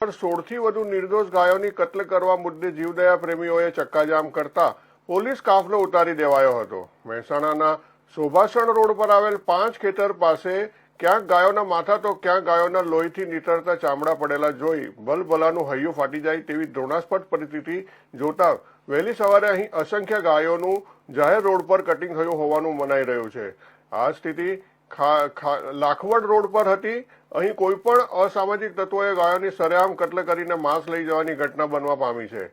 સોળથી વધુ નિર્દોષ ગાયોની કત્લ કરવા મુદ્દે જીવદયા પ્રેમીઓએ ચક્કાજામ કરતા પોલીસ કાફલો ઉતારી દેવાયો હતો. મહેસાણાના શોભાસણ રોડ પર આવેલ પાંચ ખેતર પાસે ક્યાંક ગાયોના માથા તો ક્યાંક ગાયોના લોહીથી નીતરતા ચામડા પડેલા જોઈ ભલભલાનું હૈયું ફાટી જાય તેવી દ્રોણાસ્પદ પરિસ્થિતિ જોતા વહેલી સવારે અહીં અસંખ્ય ગાયોનું જાહેર રોડ પર કટિંગ થયું હોવાનું મનાઈ રહ્યું છે. આ સ્થિતિ લાખવડ રોડ પર હતી. અહીં કોઈ પણ અસામાજિક તત્વોએ ગાયોની સરેઆમ કત્લ કરીને માંસ લઈ જવાની ઘટના બનવા પામી છે.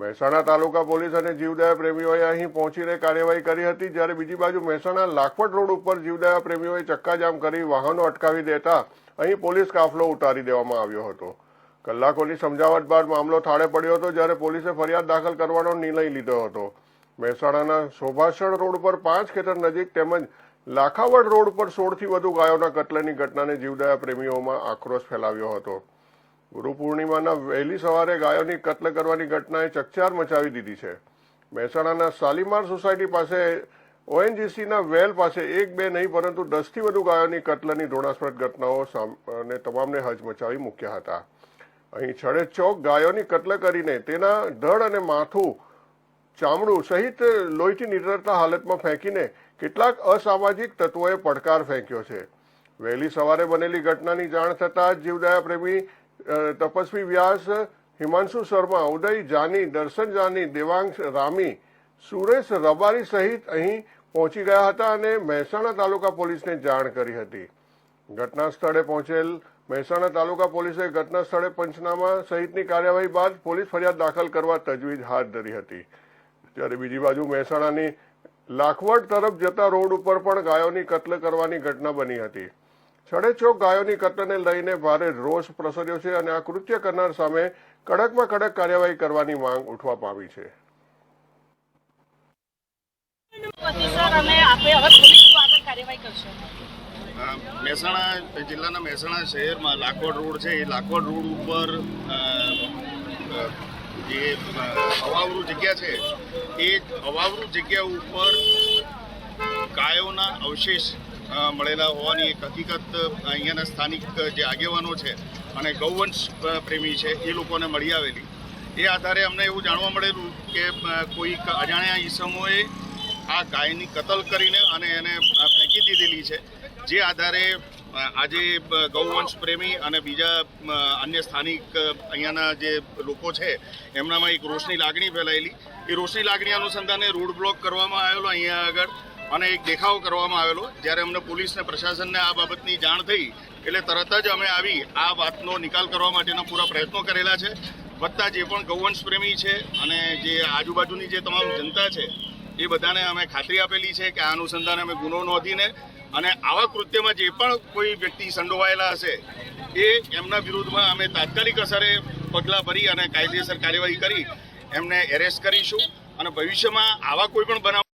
મહેસાણા તાલુકા પોલીસ અને જીવદયા પ્રેમીઓએ અહીં પહોંચીને કાર્યવાહી કરી હતી, જ્યારે બીજી બાજુ મહેસાણા લાખવટ રોડ ઉપર જીવદયા પ્રેમીઓએ ચક્કાજામ કરી વાહનો અટકાવી દેતા અહીં પોલીસ કાફલો ઉતારી દેવામાં આવ્યો હતો. કલાકોની સમજાવટ બાદ મામલો થાળે પડ્યો હતો, જ્યારે પોલીસે ફરિયાદ દાખલ કરવાનો નિર્ણય લીધો હતો. મહેસાણાના શોભાષણ રોડ પર પાંચ ખેતર નજીક તેમજ લાખાવડ રોડ પર સોળથી વધુ ગાયોના કતલની ઘટનાને જીવદયા પ્રેમીઓમાં આક્રોશ ફેલાવ્યો હતો. ગુરુ પૂર્ણિમાના વહેલી સવારે ગાયોની કત્લ કરવાની ઘટનાએ ચકચાર મચાવી દીધી છે. મહેસાણાના શાલીમાર સોસાયટી પાસે, ઓએનજીસીના વેલ પાસે એક બે નહીં, પરંતુ દસથી વધુ ગાયોની કત્લની ધોરણાસ્પદ ઘટનાઓ સામે તમામને હચમચાવી મૂક્યા હતા. અહીં છડે ચોક ગાયોની કત્લ કરીને તેના ધડ અને માથું ચામડું સહિત લોહીથી નીતરતા હાલતમાં ફેંકીને કેટલાક અસામાજિક તત્વોએ પડકાર ફેંક્યો છે. વહેલી સવારે બનેલી ઘટનાની જાણ થતાં જીવદયા પ્રેમી તપસ્વી વ્યાસ, હિમાંશુ શર્મા, ઉદય જાની, દર્શન જાની દેવાંશ રામી, સુરેશ રબારી સહિત અહીં પહોંચી ગયા હતા અને મહેસાણા તાલુકા પોલીસને જાણ કરી હતી. ઘટના સ્થળે પહોંચેલ મહેસાણા તાલુકા પોલીસે ઘટના સ્થળે પંચનામા સહિતની કાર્યવાહી બાદ પોલીસ ફરિયાદ દાખલ કરવા તજવીજ હાથ ધરી હતી. ત્યારે બીજી બાજુ મહેસાણાની લાખવડ તરફ જતા રોડ ઉપર પણ ગાયોની કત્લ કરવાની ઘટના બની હતી. છડેચોક ગાયોની કત્લને લઈને ભારે રોષ પ્રસર્યો છે અને આ કૃત્ય કરનાર સામે કડકમાં કડક કાર્યવાહી કરવાની માંગ ઉઠવા પામી છે. પછી સર અમે આપે હવે પોલીસ શું આગળ કાર્યવાહી કરશો. અ, મહેસાણા જિલ્લાના મહેસાણા શહેરમાં લાખવડ રોડ છે. એ લાખવડ રોડ ઉપર જે અ, અવાવરૂ જગ્યા છે એ અવાવરૂ જગ્યા ઉપર ગાયોના અવશેષ મળેલા હોવાની એક હકીકત અહીંયાના સ્થાનિક જે આગેવાનો છે અને ગૌવંશ પ્રેમી છે એ લોકોને મળી આવેલી. એ આધારે અમને એવું જાણવા મળેલું કે કોઈ અજાણ્યા ઈસમોએ આ ગાયની કતલ કરીને અને એને ફેંકી દીધેલી છે. જે આધારે આજે ગૌવંશ પ્રેમી અને બીજા અન્ય સ્થાનિક અહીંયાના જે લોકો છે, એમનામાં એક રોષની લાગણી ફેલાયેલી. એ રોષની લાગણી અનુસંધાને રોડ બ્લોક કરવામાં આવેલો અહીંયા આગળ અને એક દેખાવ કરવામાં આવેલો, જ્યારે અમને પોલીસને પ્રશાસનને આ બાબતની જાણ થઈ, એટલે તરત જ અમે આવી આ વાતનો નિકાલ કરવા માટેના પૂરા પ્રયત્નો કરેલા છે. વત્તા જે પણ ગૌવંશ પ્રેમી છે અને જે આજુબાજુની જે તમામ જનતા છે એ બધાને અમે ખાતરી આપેલી છે કે આ અનુસંધાને અમે ગુનો નોંધીને અને આવા કૃત્યમાં જે પણ કોઈ વ્યક્તિ સંડોવાયેલા હશે, એ એમના વિરુદ્ધમાં અમે તાત્કાલિક અસરે પગલાં ભરી અને કાયદેસર કાર્યવાહી કરી એમને એરેસ્ટ કરીશું અને ભવિષ્યમાં આવા કોઈ પણ બનાવ